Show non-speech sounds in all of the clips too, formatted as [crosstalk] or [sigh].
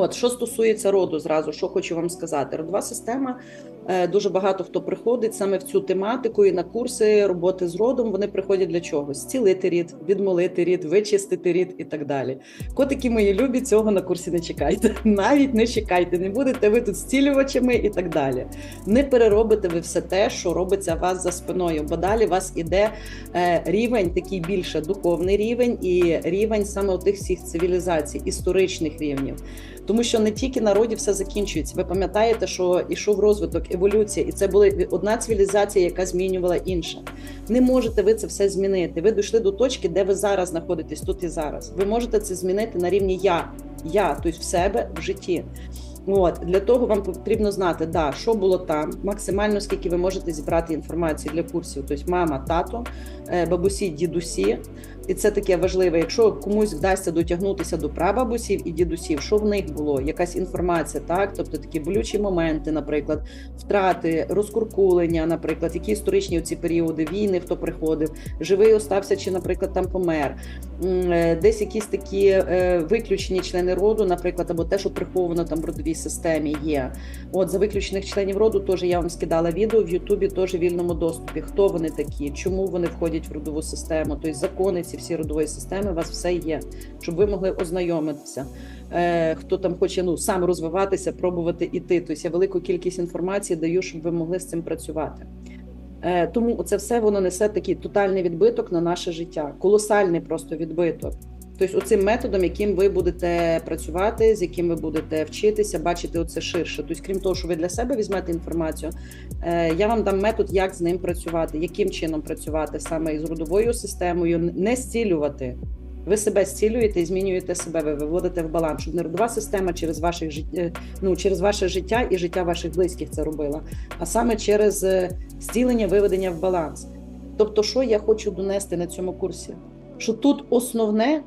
От що стосується роду, зразу що хочу вам сказати, родова система. е, Дуже багато хто приходить саме в цю тематику і на курси роботи з родом. Вони приходять для чогось: зцілити рід, відмолити рід, вичистити рід і так далі. Котики мої любі, цього на курсі не чекайте. [laughs] Навіть не чекайте, не будете ви тут зцілювачами і так далі. Не переробите ви все те, що робиться вас за спиною, бо далі вас іде е, рівень, такий більше духовний рівень і рівень саме тих всіх цивілізацій, історичних рівнів. Тому що не тільки на роді все закінчується. Ви пам'ятаєте, що ішов розвиток, еволюція, і це була одна цивілізація, яка змінювала інша. Не можете ви це все змінити. Ви дійшли до точки, де ви зараз знаходитесь тут і зараз. Ви можете це змінити на рівні я, я, тобто в себе в житті. От для того вам потрібно знати, да, що було там, максимально скільки ви можете зібрати інформації для курсів. Тобто мама, тато, е, бабусі, дідусі. І це таке важливе. Якщо комусь вдасться дотягнутися до прабабусів і дідусів, що в них було, якась інформація, так тобто такі болючі моменти, наприклад, втрати, розкуркулення, наприклад, які історичні ці періоди війни, хто приходив, живий остався, чи, наприклад, там помер, е, десь якісь такі е, виключені члени роду, наприклад, або те, що приховано там в родовій системі, є. От за виключених членів роду теж я вам скидала відео в Ютубі, теж в вільному доступі. Хто вони такі, чому вони входять в родову систему, тобто закони ці всі родової системи, у вас все є, щоб ви могли ознайомитися. Е, хто там хоче ну сам розвиватися, пробувати іти. Тобто я велику кількість інформації даю, щоб ви могли з цим працювати. Е, Тому це все воно несе такий тотальний відбиток на наше життя, колосальний просто відбиток. Тобто, оцим методом, яким ви будете працювати, з яким ви будете вчитися, бачити оце ширше. Тобто, крім того, що ви для себе візьмете інформацію, е, я вам дам метод, як з ним працювати, яким чином працювати саме із родовою системою, не зцілювати. Ви себе зцілюєте і змінюєте себе, ви виводите в баланс, щоб не родова система через ваших життя, ну через ваше життя і життя ваших близьких це робила, а саме через е, зцілення, виведення в баланс. Тобто, що я хочу донести на цьому курсі? Що тут основне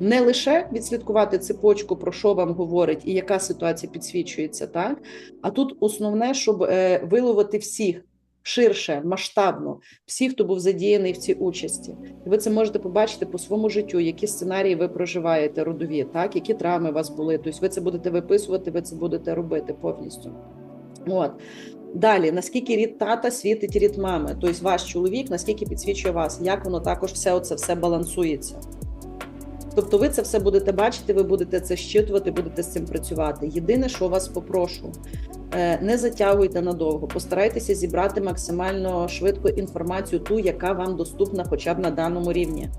не лише відслідкувати цепочку, про що вам говорить і яка ситуація підсвічується, так а тут основне, щоб е, виловити всіх ширше, масштабно, всіх, хто був задіяний в цій участі. І ви це можете побачити по своєму життю, які сценарії ви проживаєте родові, так які травми у вас були. Тобто ви це будете виписувати, ви це будете робити повністю. От. Далі, наскільки рід тата світить рід мами, тобто ваш чоловік, наскільки підсвічує вас, як воно також все оце все балансується. Тобто ви це все будете бачити, ви будете це щитувати, будете з цим працювати. Єдине, що вас попрошу, е, не затягуйте надовго, постарайтеся зібрати максимально швидко інформацію, ту, яка вам доступна, хоча б на даному рівні.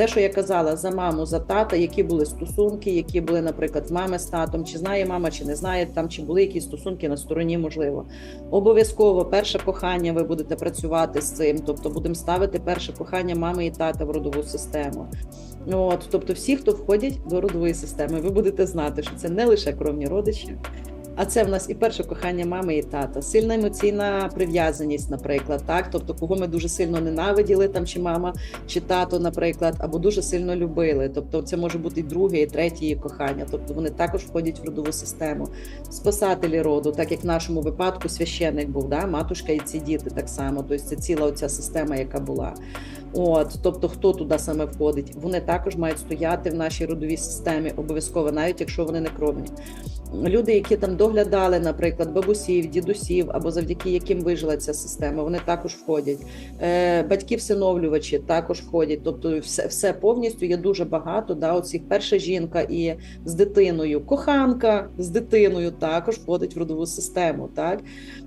Те, що я казала за маму, за тата, які були стосунки, які були, наприклад, з мами з татом, чи знає мама, чи не знає там, чи були якісь стосунки на стороні, можливо. Обов'язково перше кохання ви будете працювати з цим, тобто будемо ставити перше кохання мами і тата в родову систему. От, тобто, всі, хто входять до родової системи, ви будете знати, що це не лише кровні родичі, а це в нас і перше кохання мами і тата, сильна емоційна прив'язаність, наприклад, так, тобто, кого ми дуже сильно ненавиділи, там чи мама, чи тато, наприклад, або дуже сильно любили. Тобто, це може бути і друге, і третє кохання. Тобто вони також входять в родову систему. Спасателі роду, так як в нашому випадку священник був, да, матушка і ці діти так само. Тобто це ціла оця система, яка була. От, тобто, хто туди саме входить, вони також мають стояти в нашій родовій системі, обов'язково, навіть якщо вони не кровні. Люди, які там доглядали, наприклад, бабусів, дідусів, або завдяки яким вижила ця система, вони також входять. Е, Батьків-всиновлювачі також входять. Тобто, все все повністю є дуже багато. Да, оцих перша жінка і з дитиною, коханка з дитиною також входить в родову систему. Так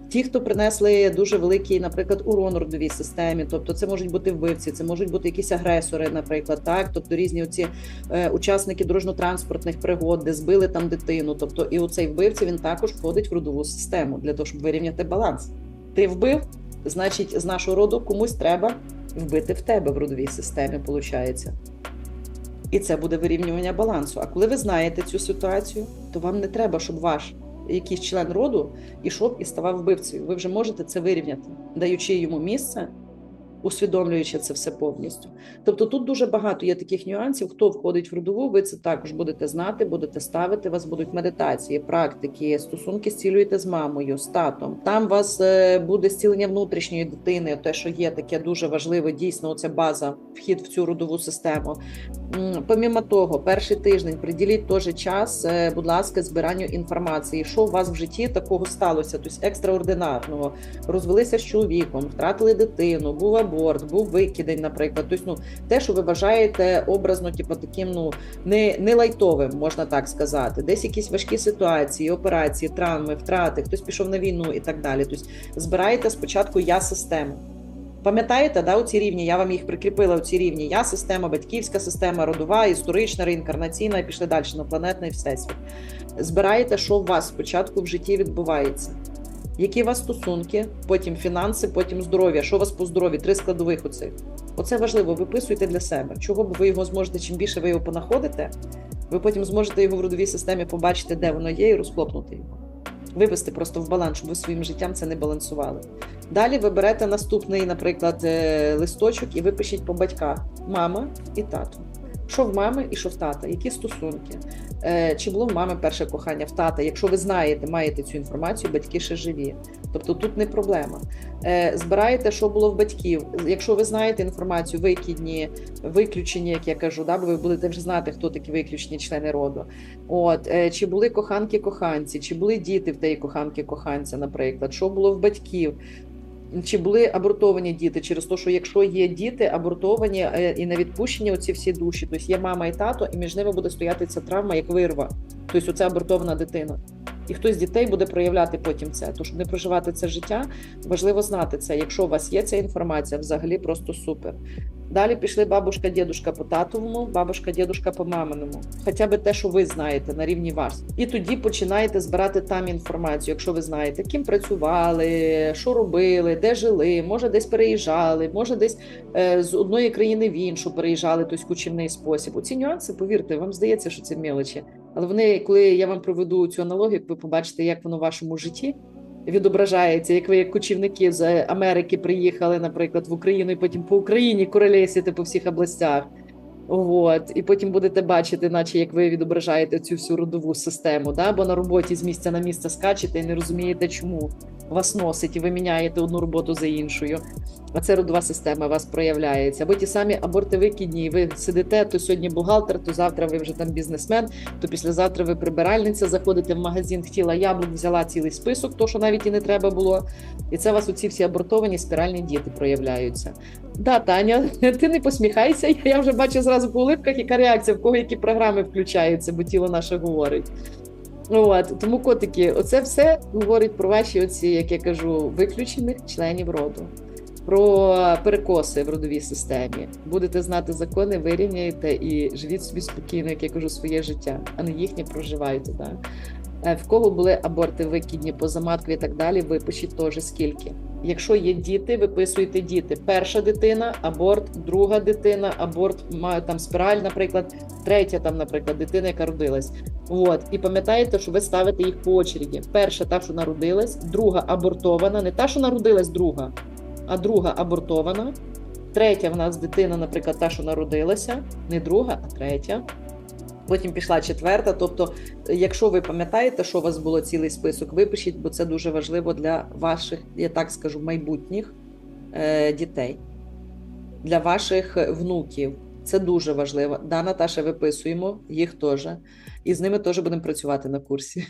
ті, хто принесли дуже великий, наприклад, урон родовій системі, тобто це можуть бути вбивці, це можуть бути якісь агресори, наприклад, так, тобто різні оці е, учасники дорожньо-транспортних пригод, де збили там дитину. Тобто, і оцей вбивця він також входить в родову систему для того, щоб вирівняти баланс. Ти вбив, значить, з нашого роду комусь треба вбити в тебе в родовій системі, виходить. І це буде вирівнювання балансу. А коли ви знаєте цю ситуацію, то вам не треба, щоб ваш якийсь член роду ішов і ставав вбивцею. Ви вже можете це вирівняти, даючи йому місце усвідомлюючи це все повністю. Тобто тут дуже багато є таких нюансів. Хто входить в родову, ви це також будете знати, будете ставити. Вас будуть медитації, практики, стосунки зцілюєте з мамою, з татом. Там вас е, буде зцілення внутрішньої дитини, те, що є таке дуже важливе, дійсно, оця база, вхід в цю родову систему. Помімо того, перший тиждень приділіть теж час, е, будь ласка, збиранню інформації, що у вас в житті такого сталося, тобто екстраординарного. Розвелися з чоловіком, втратили дитину, був аборт, був викидень, наприклад. Тобто, ну, те, що ви вважаєте образно, типу, таким ну не не лайтовим, можна так сказати. Десь якісь важкі ситуації, операції, травми, втрати, хтось пішов на війну і так далі. Тобто, збираєте спочатку я систему. Пам'ятаєте, да, оці рівні? Я вам їх прикріпила. Оці рівні я система, батьківська система, родова, історична, реінкарнаційна, і пішли далі на планетний всесвіт. Збираєте, що у вас спочатку в житті відбувається. Які у вас стосунки, потім фінанси, потім здоров'я. Що у вас по здоров'ю? Три складових оцих. Оце важливо, виписуйте для себе. Чого б ви його зможете, чим більше ви його понаходите, ви потім зможете його в родовій системі побачити, де воно є, і розхлопнути його. Вивести просто в баланс, щоб ви своїм життям це не балансували. Далі ви берете наступний, наприклад, е, листочок і випишіть по батьках мама і тато. Що в мами і що в тата, які стосунки? Е, чи було в мами перше кохання в тата? Якщо ви знаєте, маєте цю інформацію, батьки ще живі. Тобто тут не проблема. Е, збираєте, що було в батьків. Якщо ви знаєте інформацію, викидні, виключені, як я кажу, да, бо ви будете вже знати, хто такі виключені члени роду. От Чи були коханки-коханці, чи були діти в тієї коханки-коханця, наприклад, що було в батьків. Чи були абортовані діти через те, що якщо є діти абортовані е, і на відпущенні оці всі душі, тобто є мама і тато, і між ними буде стояти ця травма як вирва, тобто оця абортована дитина. І хтось з дітей буде проявляти потім це. Тож не проживати це життя, важливо знати це. Якщо у вас є ця інформація, взагалі просто супер. Далі пішли бабушка, дідушка по татовому, бабушка, дідушка по маминому. Хоча б те, що ви знаєте на рівні вас. І тоді починаєте збирати там інформацію, якщо ви знаєте, ким працювали, що робили, де жили, може десь переїжджали, може десь е, з одної країни в іншу переїжджали, тобто кучівний спосіб. Оці нюанси, повірте, вам здається, що це мелочі. Але вони, коли я вам проведу цю аналогію, ви побачите, як воно в вашому житті відображається, як ви як кочівники з Америки приїхали, наприклад, в Україну, і потім по Україні королесіте по всіх областях. От, і потім будете бачити, наче як ви відображаєте цю всю родову систему, да? бо на роботі з місця на місце скачете і не розумієте, чому вас носить, і ви міняєте одну роботу за іншою. А це родова система вас проявляється. Або ті самі аборти викидні, ви сидите, то сьогодні бухгалтер, то завтра ви вже там бізнесмен, то післязавтра ви прибиральниця, заходите в магазин, хотіла яблук, взяла цілий список, то що навіть і не треба було. І це у вас оці всі абортовані спіральні діти проявляються. Да, Таня, [laughs] ти не посміхайся. Я вже бачу зразу по улипках, яка реакція, в кого які програми включаються, бо тіло наше говорить. От, Тому котики, оце все говорить про ваші, оці, як я кажу, виключених членів роду, про перекоси в родовій системі. Будете знати закони, вирівняєте і живіть собі спокійно, як я кажу, своє життя, а не їхнє проживайте. Да? Е, в кого були аборти викидні по заматку і так далі, випишіть теж скільки. Якщо є діти, виписуйте діти. Перша дитина, аборт, друга дитина, аборт, там спіраль, наприклад, третя, там, наприклад, дитина, яка родилась. От. І пам'ятаєте, що ви ставите їх по очереді. Перша та, що народилась, друга абортована, не та, що народилась, друга, а друга абортована. Третя в нас дитина, наприклад, та, що народилася, не друга, а третя. Потім пішла четверта. Тобто, якщо ви пам'ятаєте, що у вас було цілий список, випишіть, бо це дуже важливо для ваших, я так скажу, майбутніх е, дітей, для ваших внуків. Це дуже важливо. Да, Наташа, виписуємо їх теж, і з ними теж будемо працювати на курсі.